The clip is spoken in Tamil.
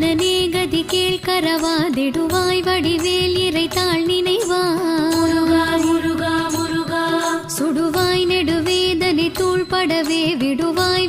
மனனே கதி கரவாதிடுவாய் வடிவேல் இறைத்தாள் நினைவாய் முருகா சுடுவாய் நெடுவேதனை தூள்படவே விடுவாய் விடுவாய்